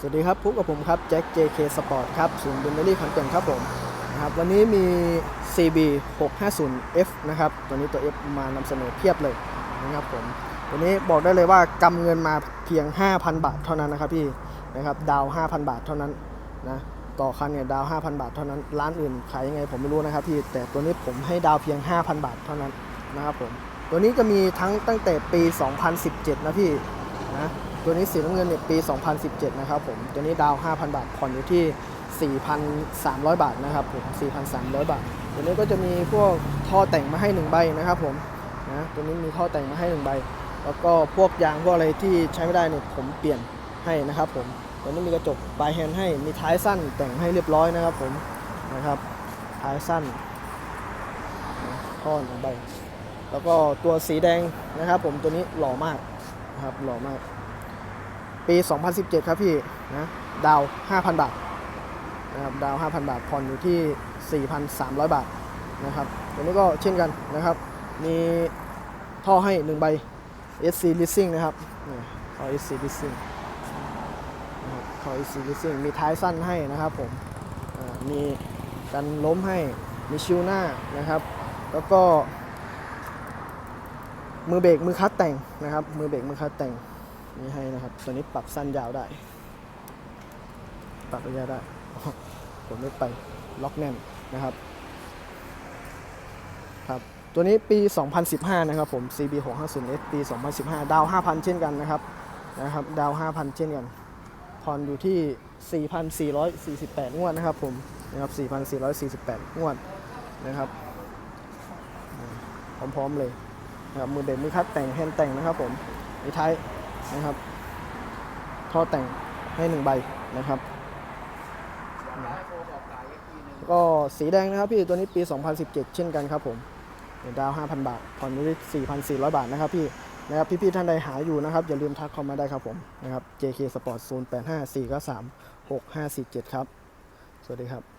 สวัสดีครับพบกับผมครับแจ็ค JK Sport ครับศูนย์เบนเนอรี่ขอนแก่นครับผมนะครับวันนี้มี CB 650F นะครับตัวนี้ตัว F มานำเสนอเพียบเลยนะครับผมตัวนี้บอกได้เลยว่ากำเงินมาเพียง 5,000 บาทเท่านั้นนะครับพี่นะครับดาว 5,000 บาทเท่านั้นนะต่อคันเนี่ยดาว 5,000 บาทเท่านั้นร้านอื่นขายยังไงผมไม่รู้นะครับพี่แต่ตัวนี้ผมให้ดาวเพียง 5,000 บาทเท่านั้นนะครับผมตัวนี้จะมีทั้งตั้งแต่ปี 2017 นะพี่นะ ตัวนี้สีน้ำเงินเนี่ยปี 2017 นะครับผม ตัวนี้ดาว 5,000 บาท ผ่อนอยู่ที่ 4,300 บาทนะครับผม 4,300 บาท ตัวนี้ก็จะมีพวกท่อแต่งมาให้ 1 ใบนะครับผมนะตัวนี้มีท่อแต่งมาให้ 1 ใบ แล้วก็พวกยางพวกอะไรที่ใช้ไม่ได้เนี่ยผมเปลี่ยนให้นะครับผม ตัวนี้มีกระจกปลายแฮนด์ให้ มีท้ายสั้นแต่งให้เรียบร้อยนะครับผม นะครับท้ายสั้นท่อหนึ่งใบ แล้วก็ตัวสีแดงนะครับผมตัวนี้หล่อมากนะครับหล่อมาก ปี 2017 ครับพี่นะดาว 5,000 บาทนะครับดาว 5,000 บาทผ่อนอยู่ที่ 4,300 บาทนะครับตัวนี้ก็เช่นกันนะครับ มีท่อให้ 1 ใบ SC Leasing นะครับนี่ท่อ SC Leasing ครับท่อ SC Leasing มีท้ายสั้นให้นะครับผมมีกันล้มให้มีชิวหน้านะครับ แล้วก็ มือเบรกมือคัดแต่งนะครับ มือเบรกมือคัดแต่ง มีให้นะครับ ตัวนี้ปรับสั้นยาวได้ ปรับระยะได้ ผมไม่ไปล็อกแน่นนะครับ ครับ ตัวนี้ปี 2015 นะครับผม CB 650S ปี 2015 ดาว 5,000 เช่นกันนะครับ นะครับ ดาว 5,000 เช่นกัน ผ่อนอยู่ที่ 4,448 งวดนะครับผม นะครับ 4,448 งวดนะครับพร้อมๆเลยนะครับมือเบรกมือคัดแต่งแฮนด์แต่งนะครับผมมีท้าย นะครับ ท่อแต่งให้หนึ่งใบนะครับ ก็สีแดงนะครับพี่ตัวนี้ปี 2017 เช่นกันครับผมเดียวดาว5,000 บาทผ่อนอยู่ที่4,400 บาทนะครับพี่นะครับพี่ๆท่านใดหาอยู่นะครับ อย่าลืมทักเข้ามาได้ครับผมนะครับ JK Sport 0854936547 ครับ สวัสดีครับ